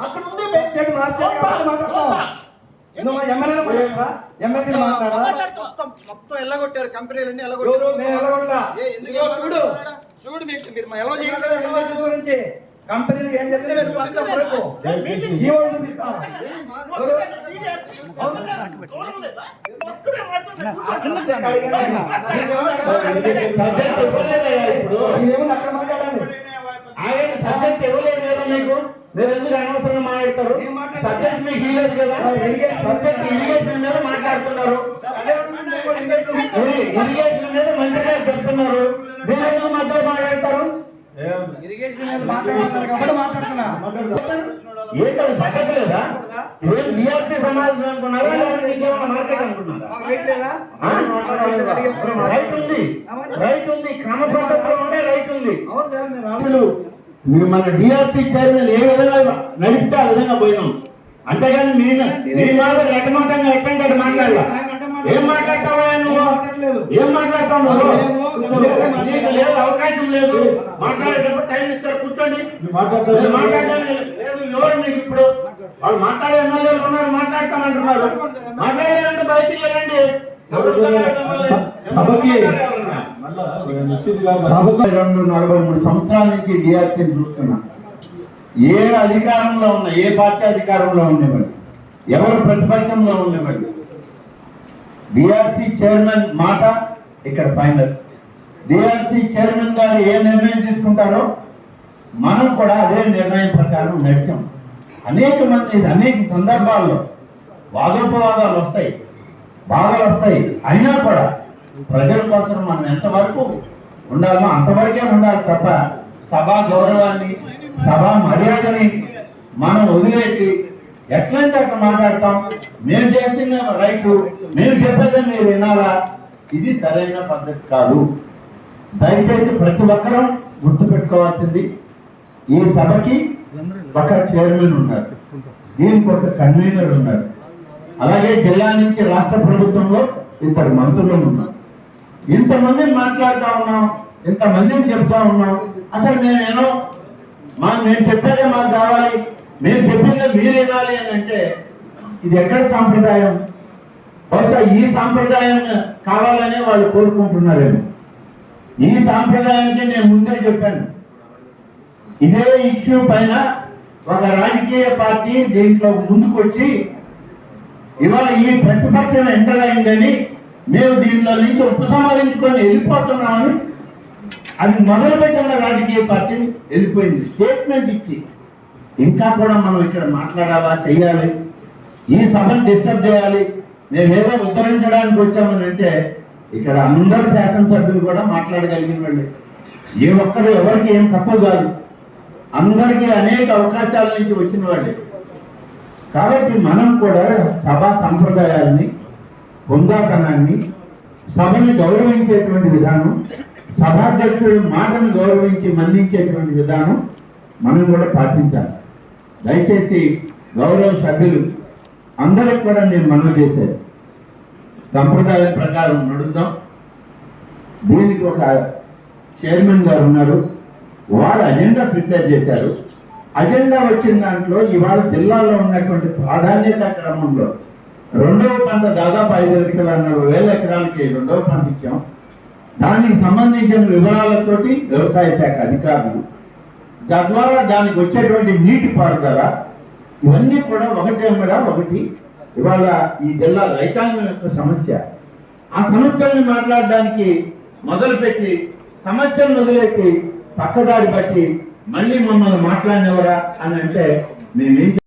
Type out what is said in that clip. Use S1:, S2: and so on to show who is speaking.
S1: అక్కడ ఉంది
S2: చెడు? ఎమ్మెల్సీని మాట్లాడరా?
S3: మొత్తం మొత్తం ఎల్లగొట్టారు కంపెనీలన్నీ? ఎల్లగొట్టారు.
S2: చూడు.
S3: చూడు మీరు ఎలా
S2: గురించి. కంపెనీలు ఏం వరకు. జీవో చూపిస్తాను
S4: సబ్జెక్ట్ ఇవ్వలేదయ్యా ఇప్పుడు?
S2: మీరేమో అక్కడ మాట్లాడాలి?
S4: ఆయన సబ్జెక్ట్ ఇవ్వలేదు కదా మీకు? మీరు ఎందుకు అనవసరంగా మాట్లాడతారు? సబ్జెక్ట్ మీకు ఇవ్వలేదు కదా? సబ్జెక్ట్ ఇరిగేషన్ మీద మాట్లాడుతున్నారు. ఇరిగేషన్ మీద మంత్రి గారు చెప్తున్నారు. మీరు ఎందుకు మధ్యలో మాట్లాడతారు
S2: ఇరిగేషన్ మీద మాట్లాడుతున్నారు కాబట్టి మాట్లాడుతున్నా.
S4: ఏంటది పద్ధతి లేదా? ఇదేం బీఆర్సీ సమాజం అనుకున్నారా? లేదా మీకేమైనా మార్కెట్ అనుకున్నారా?
S2: మాకు వెయిట్ లేదా?
S4: ఆ? రైట్ ఉంది. రైట్ ఉంది. క్రమ పద్ధతిలో ఉండే రైట్ ఉంది.
S2: అవును సార్ మీరు
S4: మన డిఆర్సీ చైర్మన్ ఏ విధంగా నడిపితే ఆ విధంగా పోయినాం. అంతేగాని మీ మీ మాట రెటమతంగా ఎట్టంటే అటు మాట్లాడాల? ఏం
S2: మాట్లాడలేదు
S4: ఏం. నీకు లేదు అవకాశం లేదు. మాట్లాడేటప్పుడు టైం ఇస్తారు కూర్చోండి. మాట్లాడడానికి లేదు. ఎవరు మీకు ఇప్పుడు? వాళ్ళు మాట్లాడే ఎమ్మెల్యేలు ఉన్నారు మాట్లాడతామంటున్నారు. మాట్లాడాలంటే బయటికి వెళ్ళండి?
S5: సభకు.
S4: రెండు నలభై మూడు సంవత్సరాల నుంచి డిఆర్సీని చూస్తున్నా. ఏ అధికారంలో ఉన్న ఏ పార్టీ అధికారంలో ఉండేవాడు ఎవరు ప్రతిపక్షంలో ఉండేవాడు డిఆర్సీ చైర్మన్ మాట ఇక్కడ ఫైనల్ డిఆర్సీ చైర్మన్ గారు ఏ నిర్ణయం తీసుకుంటారో మనం కూడా అదే నిర్ణయం ప్రకారం నడిచాం. అనేక మంది అనేక సందర్భాల్లో వాదోపవాదాలు వస్తాయి. బాధలు వస్తాయి. అయినా కూడా ప్రజల కోసం మనం ఎంతవరకు ఉండాలో అంతవరకే ఉండాలి తప్ప సభా గౌరవాన్ని సభా మర్యాదని మనం వదిలేసి ఎట్లంటే అట్లా మాట్లాడతాం? మేము చేసిన రైట్? మేము చెప్పేదే మీరు వినాలా? ఇది సరైన పద్ధతి కాదు. దయచేసి ప్రతి ఒక్కరూ గుర్తుపెట్టుకోవాల్సింది ఈ సభకి ఒక చైర్మన్ ఉన్నారు. దీనికి ఒక కన్వీనర్ ఉన్నారు. అలాగే జిల్లా నుంచి రాష్ట్ర ప్రభుత్వంలో ఇద్దరు మంత్రులు ఉన్నారు. ఇంతమంది మాట్లాడుతూ ఉన్నాం ఇంతమందిని చెప్తా ఉన్నాం. అసలు మేమేనో మా మేము చెప్పేదే మాకు కావాలి. మేము చెప్పిందే మీరు వినాలి అని అంటే ఇది ఎక్కడ సాంప్రదాయం? బహుశా ఈ సాంప్రదాయం కావాలనే వాళ్ళు కోరుకుంటున్నారేమో. ఈ సాంప్రదాయానికి నేను ముందే చెప్పాను. ఇదే ఇష్యూ పైన ఒక రాజకీయ పార్టీ దీంట్లో ముందుకు వచ్చి ఇవాళ ఈ ప్రతిపక్షం ఎంటర్ అయిందని మేము దీంట్లో నుంచి ఉపసంహరించుకొని వెళ్ళిపోతున్నామని అది మొదలుపెట్టిన రాజకీయ పార్టీ వెళ్ళిపోయింది. స్టేట్మెంట్ ఇచ్చి. ఇంకా కూడా మనం ఇక్కడ మాట్లాడాలా చెయ్యాలి? ఈ సభను డిస్టర్బ్ చేయాలి? మేము ఏదో ఉద్ధరించడానికి వచ్చామని అంటే ఇక్కడ అందరు శాసనసభ్యులు కూడా మాట్లాడగలిగిన వాళ్ళు ఏ ఒక్కరు ఎవరికి ఏం తక్కువ కాదు. అందరికీ అనేక అవకాశాల నుంచి వచ్చిన వాళ్ళే కాబట్టి మనం కూడా సభా సంప్రదాయాన్ని హుందాతనాన్ని సభని గౌరవించేటువంటి విధానం సభాధ్యక్షుడి మాటను గౌరవించి మన్నించేటువంటి విధానం మనం కూడా పాటించాలి. దయచేసి గౌరవ సభ్యులు అందరికి కూడా నేను మనవి చేశాను సంప్రదాయం ప్రకారం నడుద్దాం. దీనికి ఒక చైర్మన్ గారు ఉన్నారు. వారు అజెండా ప్రిపేర్ చేశారు. అజెండా వచ్చిన దాంట్లో ఇవాళ జిల్లాలో ఉన్నటువంటి ప్రాధాన్యత క్రమంలో రెండవ పంట దాదాపు ఐదు ఎకరాల వేల ఎకరాలకి రెండవ పంట ఇచ్చాం. దానికి సంబంధించిన వివరాలతోటి వ్యవసాయ శాఖ అధికారులు తద్వారా దానికి వచ్చేటువంటి నీటి పారుదల ఇవన్నీ కూడా ఒకటి కూడా ఒకటి. ఇవాళ ఈ జిల్లా రైతాంగం యొక్క సమస్య. ఆ సమస్యల్ని మాట్లాడడానికి మొదలుపెట్టి సమస్యలు వదిలేసి పక్కదారి బట్టి మళ్ళీ మమ్మల్ని మాట్లాడినవరా అని అంటే మేమేం